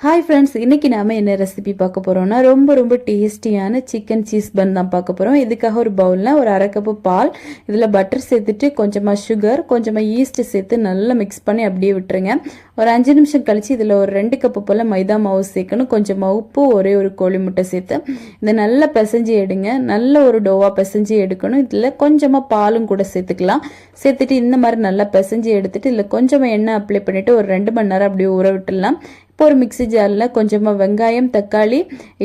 Hi friends இன்னைக்கு நாம் என்ன ரெசிபி பார்க்க போகிறோம்னா ரொம்ப ரொம்ப டேஸ்டியான சிக்கன் சீஸ் பன் தான் பார்க்க போகிறோம் இதுக்காக ஒரு பவுலில் ஒரு அரை கப்பு பால் இதில் பட்டர் சேர்த்துட்டு கொஞ்சமாக சுகர் கொஞ்சமாக ஈஸ்ட் சேர்த்து நல்லா மிக்ஸ் பண்ணி அப்படியே விட்டுருங்க. ஒரு அஞ்சு நிமிஷம் கழித்து இதில் ஒரு ரெண்டு கப்பு போல் மைதா மாவு சேர்க்கணும். கொஞ்சமாக உப்பு ஒரே ஒரு கோழி முட்டை சேர்த்து. இதை நல்லா பிசைஞ்சு எடுங்க. நல்ல ஒரு டோவாக பிசைஞ்சு எடுக்கணும். இதில் கொஞ்சமாக பாலும் கூட சேர்த்துக்கலாம். சேர்த்துட்டு இந்த மாதிரி நல்லா பிசைஞ்சு எடுத்துட்டு இதில் கொஞ்சமாக எண்ணெய் அப்ளை பண்ணிவிட்டு ஒரு ரெண்டு மணி நேரம் அப்படியே ஊற விட்டுடலாம். இப்போ ஒரு மிக்சி ஜாரில் கொஞ்சமாக வெங்காயம் தக்காளி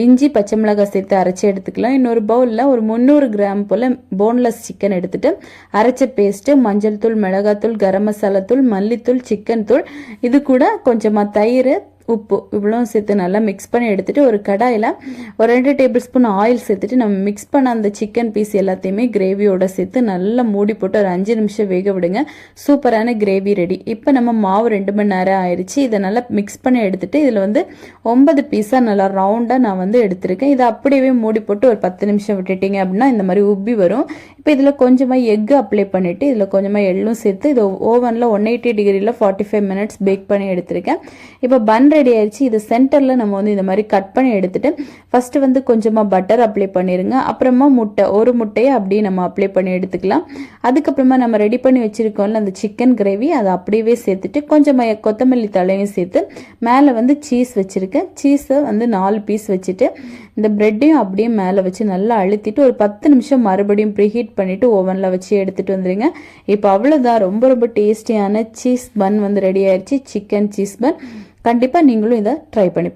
இஞ்சி பச்சை மிளகாய் சேர்த்து அரைச்சி எடுத்துக்கலாம். இன்னொரு பவுலில் ஒரு முந்நூறு கிராம் போல் போன்லெஸ் சிக்கன் எடுத்துகிட்டு அரைச்ச பேஸ்ட்டு மஞ்சள் தூள் மிளகாத்தூள் கரம் மசாலா தூள் மல்லித்தூள் சிக்கன் தூள். இது கூட கொஞ்சமாக தயிர் உப்பு இவ்வளோ சேர்த்து நல்லா மிக்ஸ் பண்ணி எடுத்துட்டு ஒரு கடாயில் ஒரு ரெண்டு டேபிள் ஸ்பூன் ஆயில் சேர்த்துட்டு நம்ம மிக்ஸ் பண்ண அந்த சிக்கன் பீஸ் எல்லாத்தையுமே கிரேவியோட சேர்த்து நல்லா மூடி போட்டு ஒரு அஞ்சு நிமிஷம் வேக விடுங்க. சூப்பரான கிரேவி ரெடி இப்போ நம்ம மாவு ரெண்டு மணி நேரம் ஆயிடுச்சு இதை நல்லா மிக்ஸ் பண்ணி எடுத்துட்டு இதில் வந்து ஒன்பது பீஸாக நல்லா ரவுண்டாக நான் வந்து எடுத்திருக்கேன். இதை அப்படியே மூடி போட்டு ஒரு பத்து நிமிஷம் விட்டுட்டீங்க அப்படின்னா இந்த மாதிரி உப்பி வரும். இப்போ இதில் கொஞ்சமாக எக்கு அப்ளை பண்ணிவிட்டு இதில் கொஞ்சமாக எள்ளும் சேர்த்து இது ஓவனில் ஒன் எயிட்டி டிகிரியில் ஃபார்ட்டி ஃபைவ் மினிட்ஸ் பேக் பண்ணி எடுத்திருக்கேன். இப்போ பன் ரெடி ஆயிடுச்சு இது சென்டரில் நம்ம வந்து இந்த மாதிரி கட் பண்ணி எடுத்துட்டு ஃபஸ்ட்டு வந்து கொஞ்சமாக பட்டர் அப்ளை பண்ணிடுங்க அப்புறமா முட்டை ஒரு முட்டையை அப்படியே நம்ம அப்ளை பண்ணி எடுத்துக்கலாம். அதுக்கப்புறமா நம்ம ரெடி பண்ணி வச்சுருக்கோம்ல அந்த சிக்கன் கிரேவி அதை அப்படியே சேர்த்துட்டு கொஞ்சமாக கொத்தமல்லி தலையும் சேர்த்து மேலே வந்து சீஸ் வச்சுருக்கேன். சீஸை வந்து நாலு பீஸ் வச்சுட்டு இந்த ப்ரெட்டையும் அப்படியே மேலே வச்சு நல்லா அழுத்திட்டு ஒரு பத்து நிமிஷம் மறுபடியும் ப்ரீஹீட் பண்ணிவிட்டு ஓவனில் வச்சு எடுத்துகிட்டு வந்துடுங்க இப்போ அவ்வளோதான் ரொம்ப ரொம்ப டேஸ்டியான சீஸ் பன் வந்து ரெடி ஆயிடுச்சு சிக்கன் சீஸ் பன் கண்டிப்பாக நீங்களும் இதை ட்ரை பண்ணி